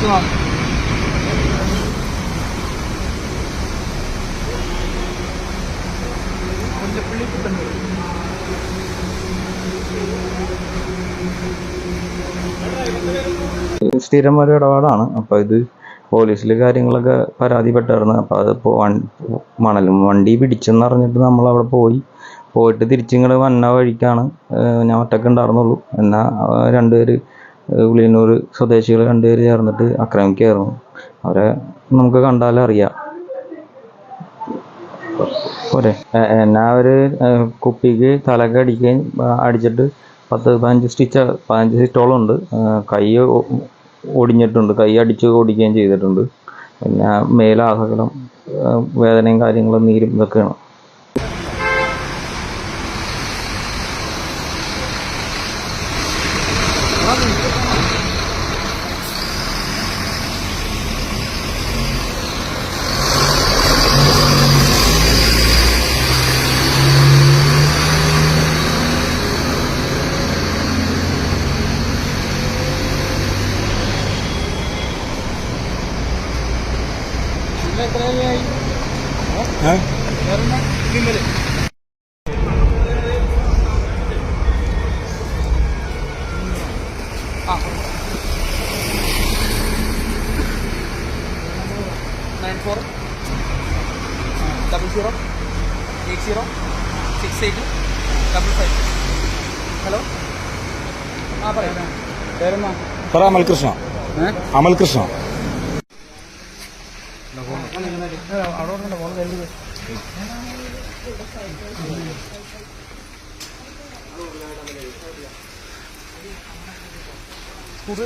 പുത്തന്നൂർ സ്ഥിരം ഒരു ഇടപാടാണ്. അപ്പോൾ ഇത് പോലീസിൽ കാര്യങ്ങളൊക്കെ പരാതിപ്പെട്ടായിരുന്നു. അപ്പോൾ അതിപ്പോൾ വൺ മണലും വണ്ടി പിടിച്ചെന്ന് അറിഞ്ഞിട്ട് നമ്മൾ അവിടെ പോയി. പോയിട്ട് തിരിച്ചിങ്ങോട്ട് വന്ന വഴിക്കാണ് ഞാൻ ഒറ്റയ്ക്ക് ഉണ്ടായിരുന്നുള്ളൂ. എന്നാൽ രണ്ടുപേര് ഉളിയന്നൂർ സ്വദേശികൾ രണ്ടുപേര് ചേർന്നിട്ട് ആക്രമിക്കുകയായിരുന്നു. അവരെ നമുക്ക് കണ്ടാലേ അറിയാം. പോരെ. എന്നാ ഒരു കുപ്പിക്ക് തലക്ക് അടിക്കുകയും അടിച്ചിട്ട് പത്ത് പതിനഞ്ച് സ്റ്റിച്ച് പതിനഞ്ച് സ്റ്റിച്ചോളം ഉണ്ട്. കൈ ഒടിഞ്ഞിട്ടുണ്ട്. കൈ അടിച്ച് ഓടിക്കുകയും ചെയ്തിട്ടുണ്ട്. പിന്നെ മേലാസകലം വേദനയും കാര്യങ്ങളും നീരും ഇതൊക്കെയാണ്. Nine four double zero eight zero six eight double five hello ആ പറയാം. പേരെന്നാ പറ അമൽകൃഷ്ണ. അമൽകൃഷ്ണ. അവിടെ വന്നിട്ട് ഫോൺ കരുത് സ്കൂട്ടർ